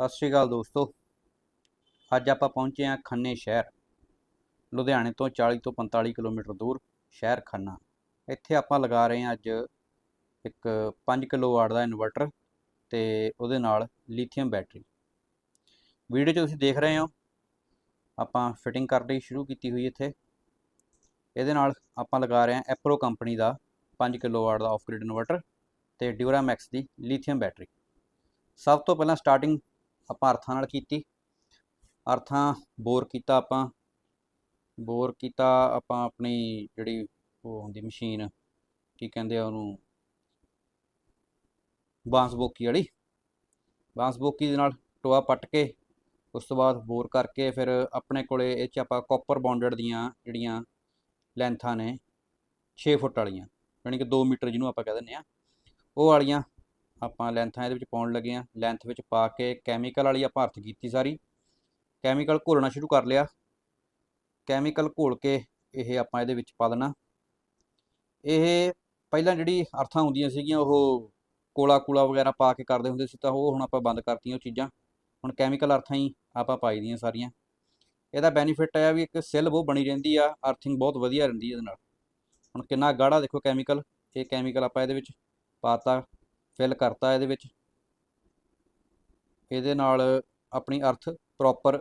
ਸਤਿ ਸ਼੍ਰੀ ਅਕਾਲ ਦੋਸਤੋ। ਅੱਜ ਆਪਾਂ ਪਹੁੰਚੇ ਹਾਂ ਖੰਨੇ ਸ਼ਹਿਰ। ਲੁਧਿਆਣੇ ਤੋਂ 40 ਤੋਂ 45 ਕਿਲੋਮੀਟਰ ਦੂਰ ਸ਼ਹਿਰ ਖੰਨਾ। ਇੱਥੇ ਆਪਾਂ ਲਗਾ ਰਹੇ ਹਾਂ ਅੱਜ ਇੱਕ 5 ਕਿਲੋ ਵਾਟ ਦਾ ਇਨਵਰਟਰ ਤੇ ਉਹਦੇ ਨਾਲ ਲੀਥੀਅਮ ਬੈਟਰੀ। ਵੀਡੀਓ 'ਚ ਤੁਸੀਂ ਦੇਖ ਰਹੇ ਹੋ। ਆਪਾਂ ਫਿਟਿੰਗ ਕਰਨੀ ਸ਼ੁਰੂ ਕੀਤੀ ਹੋਈ ਇੱਥੇ। ਇਹਦੇ ਨਾਲ ਆਪਾਂ ਲਗਾ ਰਹੇ ਹਾਂ ਐਪਰੋ ਕੰਪਨੀ ਦਾ 5 ਕਿਲੋ ਵਾਟ ਦਾ ਆਫ ਗ੍ਰਿਡ ਇਨਵਰਟਰ ਤੇ ਡਿਊਰਾਮੈਕਸ ਦੀ ਲੀਥੀਅਮ ਬੈਟਰੀ। ਸਭ ਤੋਂ ਪਹਿਲਾਂ ਸਟਾਰਟਿੰਗ ਆਪਾਂ ਅਰਥਾਂ ਨਾਲ ਕੀਤੀ। ਅਰਥਾਂ ਬੋਰ ਕੀਤਾ ਆਪਾਂ। ਬੋਰ ਕੀਤਾ ਆਪਾਂ ਆਪਣੀ ਜਿਹੜੀ ਉਹ ਹੁੰਦੀ ਮਸ਼ੀਨ, ਕੀ ਕਹਿੰਦੇ ਆ ਉਹਨੂੰ? ਬਾਂਸ ਬੋਕੀ ਵਾਲੀ। ਬਾਂਸ ਬੋਕੀ ਦੇ ਨਾਲ ਟੋਆ ਪੱਟ ਕੇ, ਉਸ ਤੋਂ ਬਾਅਦ ਬੋਰ ਕਰਕੇ ਫਿਰ ਆਪਣੇ ਕੋਲੇ ਇਹ ਚ ਆਪਾਂ ਕਾਪਰ ਬੌਂਡਡ ਦੀਆਂ ਜਿਹੜੀਆਂ ਲੈਂਥਾਂ ਨੇ 6 ਫੁੱਟ ਵਾਲੀਆਂ ਯਾਨੀ ਕਿ 2 ਮੀਟਰ ਜਿਹਨੂੰ ਆਪਾਂ ਕਹਿ ਦਿੰਦੇ ਆ, ਉਹ ਵਾਲੀਆਂ ਆਪਾਂ ਲੈਂਥਾਂ ਇਹਦੇ ਵਿੱਚ ਪਾਉਣ ਲੱਗੇ ਆ ਲੈਂਥ ਵਿੱਚ ਪਾ ਕੇ ਕੈਮੀਕਲ ਵਾਲੀ ਆਪਾਂ ਅਰਥ ਕੀਤੀ ਸਾਰੀ। ਕੈਮੀਕਲ ਘੋਲਣਾ ਸ਼ੁਰੂ ਕਰ ਲਿਆ। ਕੈਮੀਕਲ ਘੋਲ ਕੇ ਇਹ ਆਪਾਂ ਇਹਦੇ ਵਿੱਚ ਪਾ ਦੇਣਾ। ਇਹ ਪਹਿਲਾਂ ਜਿਹੜੀ ਅਰਥਾਂ ਹੁੰਦੀਆਂ ਸੀਗੀਆਂ, ਉਹ ਕੋਲਾ ਕੂਲਾ ਵਗੈਰਾ ਪਾ ਕੇ ਕਰਦੇ ਹੁੰਦੇ ਸੀ, ਤਾਂ ਉਹ ਹੁਣ ਆਪਾਂ ਬੰਦ ਕਰਤੀਆਂ ਉਹ ਚੀਜ਼ਾਂ। ਹੁਣ ਕੈਮੀਕਲ ਅਰਥਾਂ ਹੀ ਆਪਾਂ ਪਾਈ ਦੀਆਂ ਸਾਰੀਆਂ। ਇਹਦਾ ਬੈਨੀਫਿਟ ਇਹ ਵੀ ਇੱਕ ਸੈੱਲ ਉਹ ਬਣੀ ਰਹਿੰਦੀ ਆ ਅਰਥਿੰਗ ਬਹੁਤ ਵਧੀਆ ਰਹਿੰਦੀ ਇਹਦੇ ਨਾਲ। ਹੁਣ ਕਿੰਨਾ ਗਾੜਾ ਦੇਖੋ ਕੈਮੀਕਲ ਇਹ ਕੈਮੀਕਲ ਆਪਾਂ ਇਹਦੇ ਵਿੱਚ ਪਾਤਾ ਫਿਲ ਕਰਤਾ ਇਹਦੇ ਵਿੱਚ। ਇਹਦੇ ਨਾਲ ਆਪਣੀ ਅਰਥ ਪ੍ਰੋਪਰ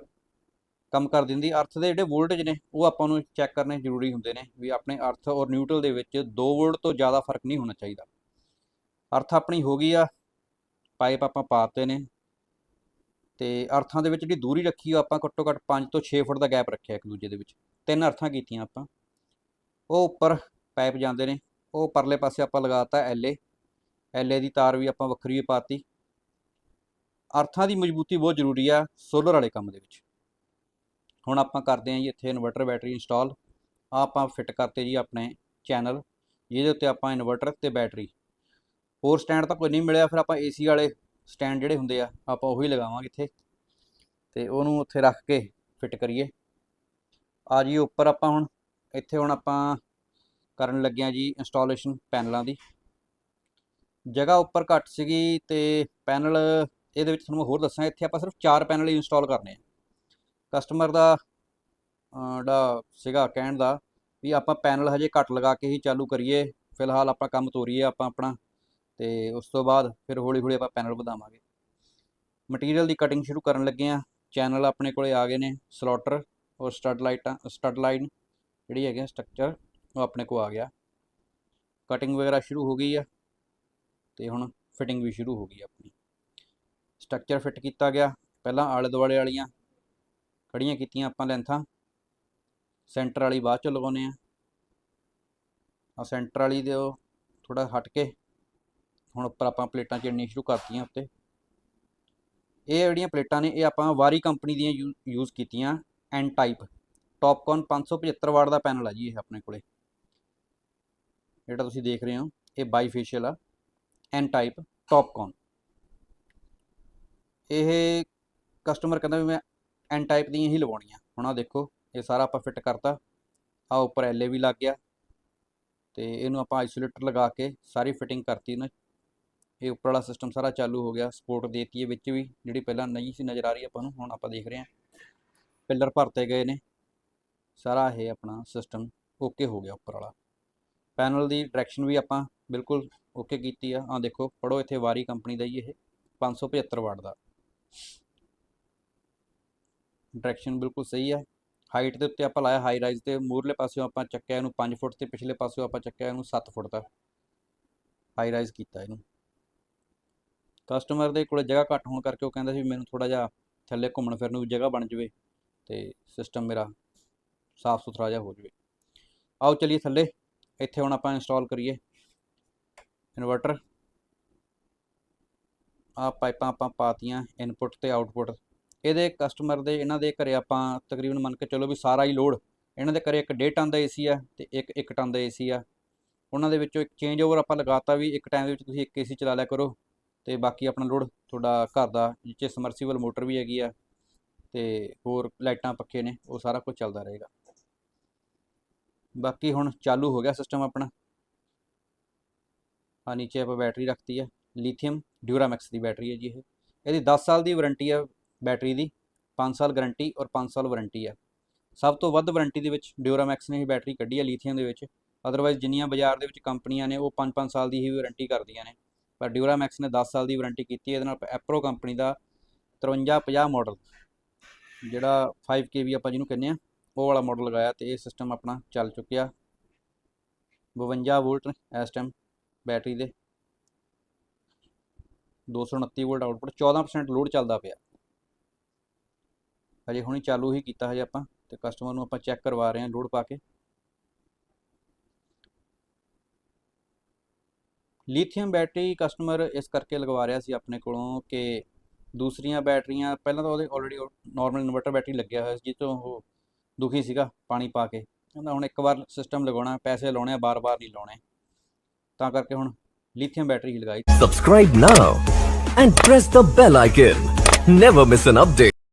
ਕੰਮ ਕਰ ਦਿੰਦੀ। ਅਰਥ ਦੇ ਜਿਹੜੇ ਵੋਲਟੇਜ ਨੇ, ਉਹ ਆਪਾਂ ਨੂੰ ਚੈੱਕ ਕਰਨੇ ਜ਼ਰੂਰੀ ਹੁੰਦੇ ਨੇ ਵੀ ਆਪਣੇ ਅਰਥ ਔਰ ਨਿਊਟਰਲ ਦੇ ਵਿੱਚ 2 ਵੋਲਟ ਤੋਂ ਜ਼ਿਆਦਾ ਫ਼ਰਕ ਨਹੀਂ ਹੋਣਾ ਚਾਹੀਦਾ। ਅਰਥ ਆਪਣੀ ਹੋ ਗਈ ਆ ਪਾਈਪ ਆਪਾਂ ਪਾਤੇ ਨੇ ਤੇ ਅਰਥਾਂ ਦੇ ਵਿੱਚ ਜਿਹੜੀ ਦੂਰੀ ਰੱਖੀ ਉਹ ਆਪਾਂ ਘੱਟੋ ਘੱਟ 5 ਤੋਂ 6 ਫੁੱਟ ਦਾ ਗੈਪ ਰੱਖਿਆ ਇੱਕ ਦੂਜੇ ਦੇ ਵਿੱਚ। ਤਿੰਨ ਅਰਥਾਂ ਕੀਤੀਆਂ ਆਪਾਂ। ਉਹ ਉੱਪਰ ਪਾਈਪ ਜਾਂਦੇ ਨੇ, ਉਹ ਪਰਲੇ ਪਾਸੇ ਆਪਾਂ ਲਗਾਤਾ ਐਲਏ ਐਲਏ ਦੀ ਤਾਰ ਵੀ ਆਪਾਂ ਵੱਖਰੀ ਪਾਤੀ। ਅਰਥਾਂ ਦੀ ਮਜ਼ਬੂਤੀ ਬਹੁਤ ਜ਼ਰੂਰੀ ਆ ਸੋਲਰ ਵਾਲੇ ਕੰਮ ਦੇ ਵਿੱਚ। ਹੁਣ ਆਪਾਂ ਕਰਦੇ ਹਾਂ ਜੀ ਇੱਥੇ ਇਨਵਰਟਰ ਬੈਟਰੀ ਇੰਸਟਾਲ ਆ ਆਪਾਂ ਫਿੱਟ ਕਰਤੇ ਜੀ ਆਪਣੇ ਚੈਨਲ ਜਿਹਦੇ ਉੱਤੇ ਆਪਾਂ ਇਨਵਰਟਰ ਤੇ ਬੈਟਰੀ ਹੋਰ ਸਟੈਂਡ ਤਾਂ ਕੋਈ ਨਹੀਂ ਮਿਲਿਆ, ਫਿਰ ਆਪਾਂ ਏਸੀ ਵਾਲੇ ਸਟੈਂਡ ਜਿਹੜੇ ਹੁੰਦੇ ਆ, ਆਪਾਂ ਉਹੀ ਲਗਾਵਾਂਗੇ ਇੱਥੇ। ਤੇ ਉਹਨੂੰ ਉੱਥੇ ਰੱਖ ਕੇ ਫਿੱਟ ਕਰੀਏ। ਆ ਜੀ ਉੱਪਰ ਆਪਾਂ ਹੁਣ, ਇੱਥੇ ਹੁਣ ਆਪਾਂ ਕਰਨ ਲੱਗੇ ਆ ਜੀ ਇੰਸਟਾਲੇਸ਼ਨ ਪੈਨਲਾਂ ਦੀ। ਜਗ੍ਹਾ ਉੱਪਰ ਘੱਟ ਸੀਗੀ ਤੇ ਪੈਨਲ ਇਹਦੇ ਵਿੱਚ ਤੁਹਾਨੂੰ ਹੋਰ ਦੱਸਾਂ ਇੱਥੇ ਆਪਾਂ ਸਿਰਫ ਚਾਰ ਪੈਨਲ ਹੀ ਇੰਸਟਾਲ ਕਰਨੇ ਆ। ਕਸਟਮਰ ਦਾ ਜਿਹੜਾ ਸੀਗਾ ਕਹਿਣ ਦਾ ਵੀ ਆਪਾਂ ਪੈਨਲ ਹਜੇ ਘੱਟ ਲਗਾ ਕੇ ਹੀ ਚਾਲੂ ਕਰੀਏ, ਫਿਲਹਾਲ ਆਪਾਂ ਕੰਮ ਤੋਰੀਏ ਆਪਾਂ ਆਪਣਾ ਤੇ ਉਸ ਤੋਂ ਬਾਅਦ ਫਿਰ ਹੌਲੀ ਹੌਲੀ ਆਪਾਂ ਪੈਨਲ ਵਧਾਵਾਂਗੇ। ਮਟੀਰੀਅਲ ਦੀ ਕਟਿੰਗ ਸ਼ੁਰੂ ਕਰਨ ਲੱਗੇ ਆ ਚੈਨਲ ਆਪਣੇ ਕੋਲੇ ਆ ਗਏ ਨੇ ਸਲੋਟਰ ਔਰ ਸਟੱਡ ਲਾਈਟਾਂ ਸਟੱਡ ਲਾਈਨ ਜਿਹੜੀ ਹੈਗੀ ਸਟਰਕਚਰ ਉਹ ਆਪਣੇ ਕੋ ਆ ਗਿਆ। ਕਟਿੰਗ ਵਗੈਰਾ ਸ਼ੁਰੂ ਹੋ ਗਈ ਆ। ਤੇ ਹੁਣ ਫਿਟਿੰਗ ਵੀ ਸ਼ੁਰੂ ਹੋ ਗਈ ਆਪਣੀ। ਸਟਰਕਚਰ ਫਿੱਟ ਕੀਤਾ ਗਿਆ, ਪਹਿਲਾਂ ਆਲੇ ਦੁਆਲੇ ਵਾਲੀਆਂ ਖੜੀਆਂ ਕੀਤੀਆਂ ਆਪਾਂ ਲੈਂਥਾਂ ਸੈਂਟਰ ਵਾਲੀ ਬਾਅਦ ਚ ਲਗਾਉਨੇ ਆ। ਆ ਸੈਂਟਰ ਵਾਲੀ ਦੇ ਉਹ ਥੋੜਾ ਹਟ ਕੇ ਹੁਣ ਉੱਪਰ ਆਪਾਂ ਪਲੇਟਾਂ ਚਿਣਨੀਆਂ ਸ਼ੁਰੂ ਕਰਤੀਆਂ ਉੱਤੇ। ਇਹ ਜਿਹੜੀਆਂ ਪਲੇਟਾਂ ਨੇ, ਇਹ ਆਪਾਂ ਵਾਰੀ ਕੰਪਨੀ ਦੀਆਂ ਯੂਜ਼ ਕੀਤੀਆਂ ਐਨ ਟਾਈਪ ਟੌਪਕੌਨ 575 ਵਾਟ ਦਾ ਪੈਨਲ ਆ ਜੀ ਇਹ ਆਪਣੇ ਕੋਲੇ। ਜਿਹੜਾ ਤੁਸੀਂ ਦੇਖ ਰਹੇ ਹੋ, ਇਹ ਬਾਈਫੇਸ਼ੀਅਲ ਆ। ਐਨ ਟਾਈਪ ਟੌਪਕੌਨ ਇਹ ਕਸਟਮਰ ਕਹਿੰਦਾ ਵੀ ਮੈਂ ਐਨ ਟਾਈਪ ਦੀਆਂ ਹੀ ਲਵਾਉਣੀਆਂ। ਹੁਣ ਆ ਦੇਖੋ, ਇਹ ਸਾਰਾ ਆਪਾਂ ਫਿੱਟ ਕਰਤਾ। ਆ ਉੱਪਰ ਐਲਏ ਵੀ ਲੱਗ ਗਿਆ। ਤੇ ਇਹਨੂੰ ਆਪਾਂ ਆਈਸੋਲੇਟਰ ਲਗਾ ਕੇ ਸਾਰੀ ਫਿਟਿੰਗ ਕਰਤੀ ਨਾ। ਇਹ ਉੱਪਰ ਵਾਲਾ ਸਿਸਟਮ ਸਾਰਾ ਚਾਲੂ ਹੋ ਗਿਆ। ਸਪੋਰਟ ਦੇਤੀ ਹੈ ਵਿੱਚ ਵੀ, ਜਿਹੜੀ ਪਹਿਲਾਂ ਨਹੀਂ ਸੀ ਨਜ਼ਰ ਆ ਰਹੀ ਆਪਾਂ ਨੂੰ, ਹੁਣ ਆਪਾਂ ਦੇਖ ਰਹੇ ਹਾਂ। ਪਿੱਲਰ ਭਰਤੇ ਗਏ ਨੇ। ਸਾਰਾ ਇਹ ਆਪਣਾ ਸਿਸਟਮ ਓਕੇ ਹੋ ਗਿਆ ਉੱਪਰ ਵਾਲਾ। ਪੈਨਲ ਦੀ ਡਾਇਰੈਕਸ਼ਨ ਵੀ ਆਪਾਂ ਬਿਲਕੁਲ ਓਕੇ ਕੀਤੀ ਆ। ਆ ਦੇਖੋ ਪੜੋ ਇੱਥੇ ਵਾਰੀ ਕੰਪਨੀ ਦਾ ਹੀ ਇਹ 575 ਵਾਟ ਦਾ। ਡਾਇਰੈਕਸ਼ਨ ਬਿਲਕੁਲ ਸਹੀ ਹੈ ਹਾਈਟ ਦੇ ਉੱਤੇ ਆਪਾਂ ਲਾਇਆ ਹਾਈ ਰਾਈਜ਼ ਤੇ ਮੂਰਲੇ ਪਾਸਿਓਂ ਆਪਾਂ ਚੱਕਿਆ ਇਹਨੂੰ 5 ਫੁੱਟ ਤੇ, ਪਿਛਲੇ ਪਾਸਿਓਂ ਆਪਾਂ ਚੱਕਿਆ ਇਹਨੂੰ 7 ਫੁੱਟ ਦਾ ਹਾਈ ਰਾਈਜ਼ ਕੀਤਾ ਇਹਨੂੰ। ਕਸਟਮਰ ਦੇ ਕੋਲ ਜਗ੍ਹਾ ਘੱਟ ਹੋਣ ਕਰਕੇ ਉਹ ਕਹਿੰਦਾ ਸੀ ਵੀ ਮੈਨੂੰ ਥੋੜਾ ਜਿਹਾ ਥੱਲੇ ਘੁੰਮਣ ਫਿਰਨ ਨੂੰ ਵੀ ਜਗ੍ਹਾ ਬਣ ਜਵੇ ਤੇ ਸਿਸਟਮ ਮੇਰਾ ਸਾਫ਼ ਸੁਥਰਾ ਜਿਹਾ ਹੋ ਜਵੇ। ਆਓ ਚਲਿਏ ਥੱਲੇ। ਇੱਥੇ ਹੁਣ ਆਪਾਂ ਇੰਸਟਾਲ ਕਰੀਏ। ਇਨਵਰਟਰ। ਆ ਪਾਈਪਾਂ ਆਪਾਂ ਪਾਤੀਆਂ ਇਨਪੁੱਟ ਤੇ ਆਊਟਪੁੱਟ ਇਹਦੇ ਕਸਟਮਰ ਦੇ, ਇਹਨਾਂ ਦੇ ਘਰੇ ਆਪਾਂ ਤਕਰੀਬਨ ਮੰਨ ਕੇ ਚਲੋ ਵੀ ਸਾਰਾ ਹੀ ਲੋਡ ਇਹਨਾਂ ਦੇ ਘਰੇ ਇੱਕ 1.5 ਟਨ ਦਾ ਏਸੀ ਆ ਤੇ ਇੱਕ 1 ਟਨ ਦਾ ਏਸੀ ਆ। ਉਹਨਾਂ ਦੇ ਵਿੱਚੋਂ ਇੱਕ ਚੇਂਜ ਓਵਰ ਆਪਾਂ ਲਗਾਤਾ ਵੀ, ਇੱਕ ਟਾਈਮ ਦੇ ਵਿੱਚ ਤੁਸੀਂ ਇੱਕ ਏਸੀ ਚਲਾ ਲਿਆ ਕਰੋ ਤੇ ਬਾਕੀ ਆਪਣਾ ਲੋਡ ਤੁਹਾਡਾ ਘਰ ਦਾ ਜਿੱਚੇ ਸਮਰਸੀਬਲ ਮੋਟਰ ਵੀ ਹੈਗੀ ਆ ਤੇ ਹੋਰ ਲਾਈਟਾਂ ਪੱਖੇ ਨੇ, ਉਹ ਸਾਰਾ ਕੁਝ ਚੱਲਦਾ ਰਹੇਗਾ। ਬਾਕੀ ਹੁਣ ਚਾਲੂ ਹੋ ਗਿਆ ਸਿਸਟਮ ਆਪਣਾ। ਆ ਨੀਚੇ ਆਪਾਂ ਬੈਟਰੀ ਰੱਖਤੀ ਹੈ ਲੀਥੀਅਮ ਡਿਊਰਾਮੈਕਸ ਦੀ ਬੈਟਰੀ ਹੈ ਜੀ ਇਹ। ਇਹਦੀ 10 ਸਾਲ ਦੀ ਵਾਰੰਟੀ ਹੈ ਬੈਟਰੀ ਦੀ 5 ਸਾਲ ਗਾਰੰਟੀ ਔਰ 5 ਸਾਲ ਵਾਰੰਟੀ ਹੈ ਸਭ ਤੋਂ ਵੱਧ ਵਾਰੰਟੀ ਦੇ ਵਿੱਚ ਡਿਊਰਾਮੈਕਸ ਨੇ ਇਹ ਬੈਟਰੀ ਕੱਢੀ ਹੈ ਲੀਥੀਅਮ ਦੇ ਵਿੱਚ। ਅਦਰਵਾਈਜ਼ ਜਿੰਨੀਆਂ ਬਾਜ਼ਾਰ ਦੇ ਵਿੱਚ ਕੰਪਨੀਆਂ ਨੇ ਉਹ 5-5 ਸਾਲ ਦੀ ਹੀ ਵਾਰੰਟੀ ਕਰਦੀਆਂ ਨੇ। ਪਰ ਡਿਊਰਾਮੈਕਸ ਨੇ 10 ਸਾਲ ਦੀ ਵਾਰੰਟੀ ਕੀਤੀ, ਇਹਦੇ ਨਾਲ ਐਪਰੋ ਕੰਪਨੀ ਦਾ 5350 ਮਾਡਲ ਜਿਹੜਾ 5 kV ਆਪਾਂ ਜਿਹਨੂੰ ਕਹਿੰਦੇ ਆ, ਉਹ ਵਾਲਾ ਮਾਡਲ ਲਗਾਇਆ ਤੇ ਇਹ ਸਿਸਟਮ ਆਪਣਾ ਚੱਲ ਚੁੱਕਿਆ। 52 ਵੋਲਟ ਇਸ ਟਾਈਮ ਬੈਟਰੀ ਦੇ। 229 ਵੋਲਟ ਆਊਟਪੁੱਟ 14% ਲੋਡ ਚੱਲਦਾ ਪਿਆ। ਹਜੇ ਹੁਣੀ ਚਾਲੂ ਹੀ ਕੀਤਾ ਹਜੇ ਆਪਾਂ ਤੇ ਕਸਟਮਰ ਨੂੰ ਆਪਾਂ ਚੈੱਕ ਕਰਵਾ ਰਹੇ ਹਾਂ ਲੋਡ ਪਾ ਕੇ। ਲੀਥੀਅਮ ਬੈਟਰੀ ਕਸਟਮਰ ਇਸ ਕਰਕੇ ਲਗਵਾ ਰਿਹਾ ਸੀ ਆਪਣੇ ਕੋਲੋਂ ਕਿ ਦੂਸਰੀਆਂ ਬੈਟਰੀਆਂ, ਪਹਿਲਾਂ ਤਾਂ ਉਹਦੇ ਆਲਰੇਡੀ ਨਾਰਮਲ ਇਨਵਰਟਰ ਬੈਟਰੀ ਲੱਗਿਆ ਹੋਇਆ ਸੀ ਜਿਸ ਤੋਂ ਉਹ ਦੁਖੀ ਸੀਗਾ ਪਾਣੀ ਪਾ ਕੇ। ਕਹਿੰਦਾ ਹੁਣ ਇੱਕ ਵਾਰ ਸਿਸਟਮ ਲਗਾਉਣਾ, ਪੈਸੇ ਲਾਉਣੇ ਆ, ਬਾਰ-ਬਾਰ ਨਹੀਂ ਲਾਉਣੇ। ਤਾਂ ਕਰਕੇ ਹੁਣ ਲੀਥੀਅਮ ਬੈਟਰੀ ਹੀ ਲਗਾਈ Subscribe now and press the bell icon. Never miss an update.